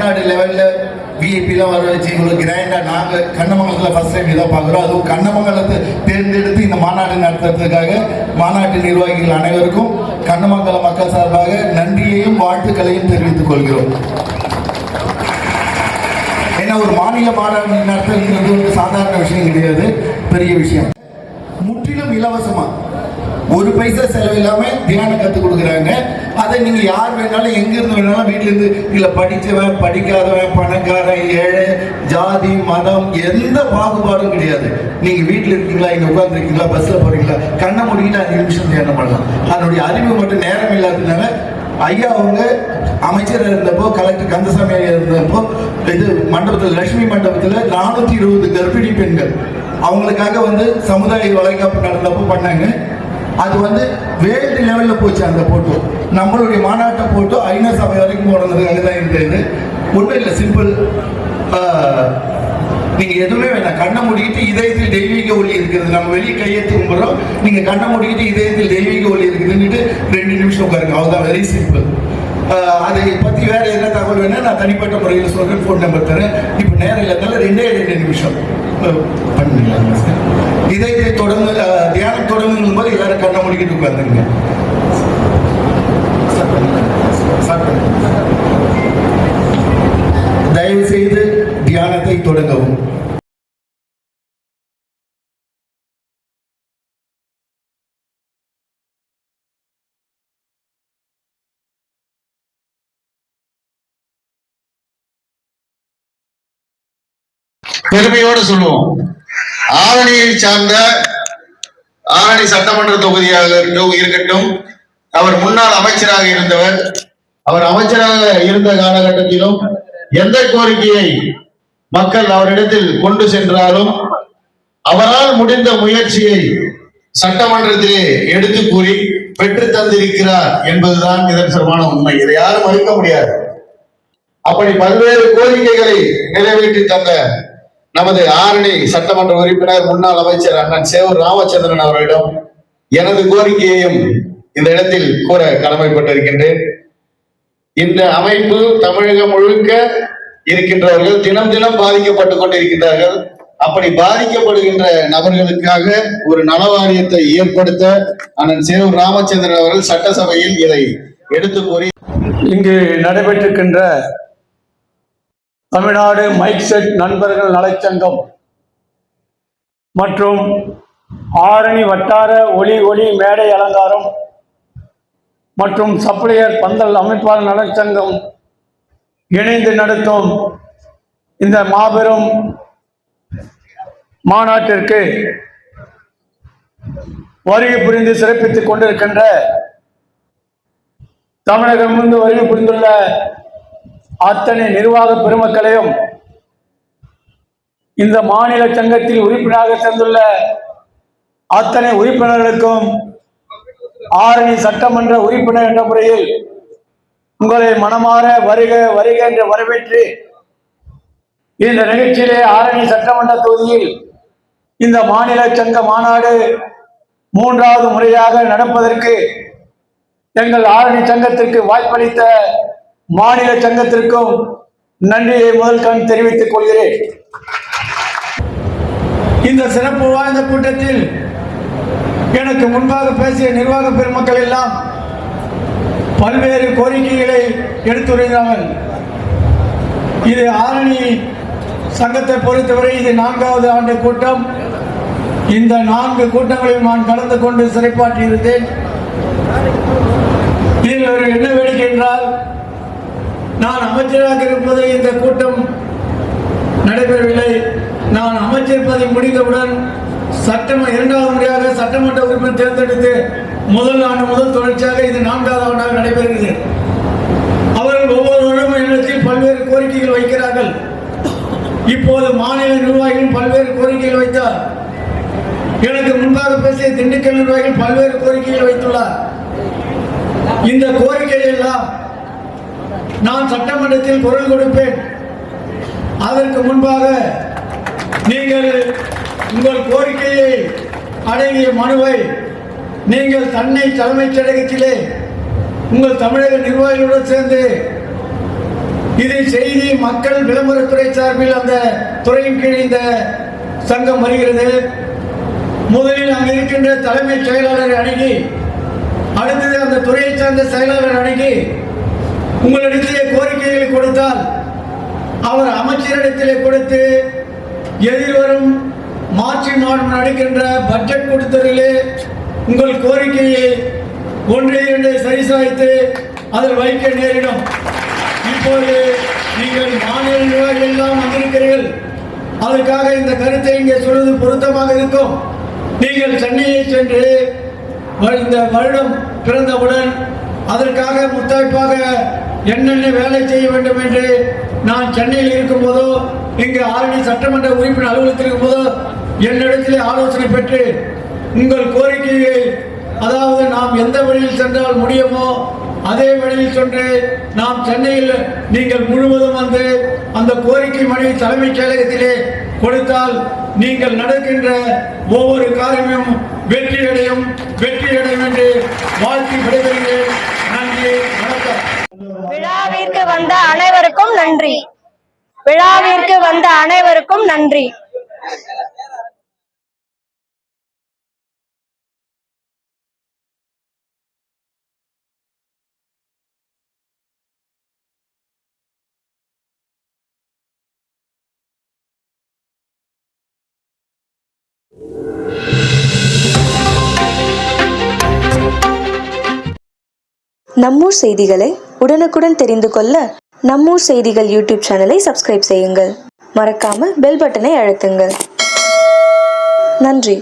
தமிழ்நாடு லெவலில் விஐபிலாம் வர வச்சு இவ்வளோ கிராண்டாக நாங்கள் கண்ணமங்கலத்தில் ஃபர்ஸ்ட் டைம் இதான் பார்க்குறோம். அதுவும் கண்ணமங்கலத்தை தேர்ந்தெடுத்து இந்த மாநாடு நடத்துறதுக்காக மாநாட்டு நிர்வாகிகள் அனைவருக்கும் கண்ணமங்கலம் மக்கள் சார்பாக நன்றியையும் வாழ்த்துக்களையும் தெரிவித்துக் கொள்கிறோம். ஏன்னா ஒரு மாநில மாநாடு நடத்துறது வந்து சாதாரண விஷயம் கிடையாது. பெரிய விஷயம். முற்றிலும் இலவசமா. ஒரு பைசா செலவில்லாமல் தியானம் கற்றுக் கொடுக்குறாங்க. அதை நீங்கள் யார் வேணாலும் எங்கேருந்து வேணாலும் வீட்டிலேருந்து இல்லை படித்தவன் படிக்காதவன் பணக்காரன் ஏழை ஜாதி மதம் எந்த பாகுபாடும் கிடையாது. நீங்கள் வீட்டில் இருக்கீங்களா இங்கே உட்காந்துருக்கீங்களா பஸ்ஸில் போகிறீங்களா கண்ணை முடிக்கிட்டு அஞ்சு நிமிஷம் தியானம் பண்ணலாம். அதனுடைய அறிவு மட்டும் நேரம் இல்லாததுனால ஐயா அவங்க அமைச்சர் இருந்தப்போ கலெக்டர் கந்தசாமி ஐயா இருந்தப்போ இது மண்டபத்தில் லட்சுமி மண்டபத்தில் நானூற்றி இருபது கர்ப்பிணி பெண்கள். அவங்களுக்காக வந்து சமுதாய வளைகாப்பு நடந்தப்போ பண்ணாங்க. அது வந்து வேல்டு லெவலில் போச்சு அந்த போட்டோ. நம்மளுடைய மாநாட்டை போட்டோ ஐநா சபை வரைக்கும் போனதுக்காக தான் இருக்கிறது ஒன்றும் இல்லை சிம்பிள். நீங்கள் எதுவுமே வேணாம் கண்ணை மூடிக்கிட்டு இதயத்தில் தெய்வீக ஒளி இருக்கிறது. நம்ம வெளியே கையெழுத்து கும்பிட்றோம் நீங்கள் கண்ணை மூடிக்கிட்டு இதயத்தில் தெய்வீக ஒளி இருக்குதுன்னுட்டு ரெண்டு நிமிஷம் உட்காருங்க. அவ்வளோதான் வெரி சிம்பிள் அதை பற்றி வேறு என்ன தகவல் வேணா நான் தனிப்பட்ட முறையில் சொல்கிறேன் ஃபோன் நம்பர் தரேன். இப்போ நேரம் இல்லாதனால ரெண்டே ரெண்டு நிமிஷம். அஹ், பண்ணுங்களா சார் இதயத்தை தொடர்ந்து தியானம் தொடங்கும் போது எல்லாரும் கண்ணை முடிக்கிட்டு உட்காந்துருங்க பெருமையோடு சொல்லுவோம். ஆரணியை சார்ந்த ஆரணி சட்டமன்ற தொகுதியாக இருக்கட்டும் அவர் முன்னாள் அமைச்சராக இருந்தவர் அவர் அமைச்சராக இருந்த காலகட்டத்திலும் எந்த கோரிக்கையை மக்கள் அவரிடத்தில் கொண்டு சென்றாலும் அவரால் முடிந்த முயற்சியை சட்டமன்றத்திலே எடுத்து கூறி பெற்று தந்திருக்கிறார் என்பதுதான் நிதர்சனமான உண்மை. இதை யாரும் மறுக்க முடியாது. அப்படி பல்வேறு கோரிக்கைகளை நிறைவேற்றி தந்த நமது ஆரணி சட்டமன்ற உறுப்பினர் முன்னாள் அமைச்சர் அண்ணன் சேவூர் ராமச்சந்திரன் அவர்களிடம் எனது கோரிக்கையையும் இந்த இடத்தில் கூற கடமைப்பட்டிருக்கின்றேன். இந்த அமைப்பு தமிழகம் முழுக்க இருக்கின்றவர்கள் தினம் தினம் பாதிக்கப்பட்டுக் கொண்டிருக்கின்றார்கள். அப்படி பாதிக்கப்படுகின்ற நபர்களுக்காக ஒரு நலவாரியத்தை ஏற்படுத்த அண்ணன் சேவூர் ராமச்சந்திரன் அவர்கள் சட்டசபையில் இதை எடுத்து கூறி இங்கு நடைபெற்றிருக்கின்ற தமிழ்நாடு மைக் செட் நண்பர்கள் நலச்சங்கம். மற்றும் ஆரணி வட்டார ஒளி ஒளி மேடை அலங்காரம் மற்றும் சப்ளையர் பந்தல் அமைப்பாளர் நலச்சங்கம் இணைந்து நடத்தும் இந்த மாபெரும் மாநாட்டிற்கு வருகை புரிந்து சிறப்பித்துக் கொண்டிருக்கின்ற தமிழகம் இருந்து வருகை புரிந்துள்ள அத்தனை நிர்வாக பெருமக்களையும் இந்த மாநில சங்கத்தில் உறுப்பினராக சேர்ந்துள்ள அத்தனை உறுப்பினர்களுக்கும் ஆரணி சட்டமன்ற உறுப்பினர் என்ற முறையில் உங்களை மனமாற வருக வருக என்று வரவேற்று இந்த நிகழ்ச்சியிலே ஆரணி சட்டமன்ற தொகுதியில் இந்த மாநில சங்க மாநாடு மூன்றாவது முறையாக நடப்பதற்கு எங்கள் ஆரணி சங்கத்திற்கு வாய்ப்பளித்த மாநில சங்கத்திற்கும் நன்றியை முதல் கண் தெரிவித்துக் கொள்கிறேன். இந்த சிறப்பு வாய்ந்த கூட்டத்தில் எனக்கு முன்பாக பேசிய நிர்வாக பெருமக்கள் எல்லாம் பல்வேறு கோரிக்கைகளை எடுத்துரைத்தார்கள் இது ஆரணி சங்கத்தை பொறுத்தவரை இது நான்காவது ஆண்டு கூட்டம். இந்த நான்கு கூட்டங்களில் நான் கலந்து கொண்டு சிறைப்பாற்றியிருந்தேன். இதில் ஒரு என்ன வேடிக்கை என்றால் நான் அமைச்சராக இருப்பது இந்த கூட்டம் நடைபெறவில்லை. நான் அமைச்சர் முடிந்தவுடன் சட்டம் இரண்டாவது முறையாக சட்டமன்ற உறுப்பினர் தேர்ந்தெடுத்து முதல் ஆண்டு முதல் தொடர்ச்சியாக இது நான்காவது ஆண்டாக நடைபெறுகிறது. அவர்கள் ஒவ்வொரு வருடமும் பல்வேறு கோரிக்கைகள் வைக்கிறார்கள். இப்போது மாநில நிர்வாகிகள் பல்வேறு கோரிக்கைகள் வைத்தார். எனக்கு முன்பாக பேசிய திண்டுக்கல் நிர்வாகிகள் பல்வேறு கோரிக்கைகள் வைத்துள்ளார். இந்த கோரிக்கைகள் எல்லாம் நான் சட்டமன்றத்தில் குரல் கொடுப்பேன். அதற்கு முன்பாக நீங்கள் உங்கள் கோரிக்கையை அடங்கிய மனுவை நீங்கள் தன்னை தலைமைச் செயலகத்திலே உங்கள் தமிழக நிர்வாகிகளுடன் சேர்ந்து இதை செய்தி மக்கள் விளம்பரத்துறை சார்பில் அந்த துறையின் கீழ் இந்த சங்கம் வருகிறது. முதலில் அங்கு இருக்கின்ற தலைமைச் செயலாளரை அணுகி அடுத்தது அந்த துறையை சார்ந்த செயலாளர் அணுகி உங்களிடத்திலே கோரிக்கைகளை கொடுத்தால் அவர் அமைச்சரிடத்திலே கொடுத்து எதிர்வரும் மார்ச் மாதம் நடக்கின்ற பட்ஜெட் கொடுத்ததிலே உங்கள் கோரிக்கையை ஒன்று இரண்டு சரிசாய்த்து அதில் வைக்க நேரிடும். இப்போது நீங்கள் மாநில நிர்வாகிகள் எல்லாம் வந்திருக்கிறீர்கள். அதற்காக இந்த கருத்தை இங்கே சொல்வது பொருத்தமாக இருக்கும். நீங்கள் சென்னையை சென்று இந்த வருடம் பிறந்தவுடன் அதற்காக முத்தாய்ப்பாக என்னென்ன வேலை செய்ய வேண்டும் என்று நான் சென்னையில் இருக்கும் போதோ இங்கு ஆரணி சட்டமன்ற உறுப்பினர் அலுவலகத்தில் இருக்கும்போதோ என்னிடத்திலே ஆலோசனை பெற்று உங்கள் கோரிக்கையை அதாவது நாம் எந்த வழியில் சென்றால் முடியுமோ அதே வழியில் சென்று நாம் சென்னையில் நீங்கள் முழுவதும் வந்து அந்த கோரிக்கை மனுவை தலைமைச் செயலகத்திலே கொடுத்தால் நீங்கள் நடக்கின்ற ஒவ்வொரு காரியமும் வெற்றியடையும் வெற்றியடையும் என்று வாழ்த்தி விடைபெறுகிறேன் நன்றி வணக்கம் விழாவிற்கு வந்த அனைவருக்கும் நன்றி. விழாவிற்கு வந்த அனைவருக்கும் நன்றி. நம்மூர் செய்திகளை உடனுக்குடன் தெரிந்து கொள்ள நம்மூர் செய்திகள் யூடியூப் சேனலை சப்ஸ்கிரைப் செய்யுங்கள். மறக்காம பெல் பட்டனை அழுத்துங்கள். நன்றி.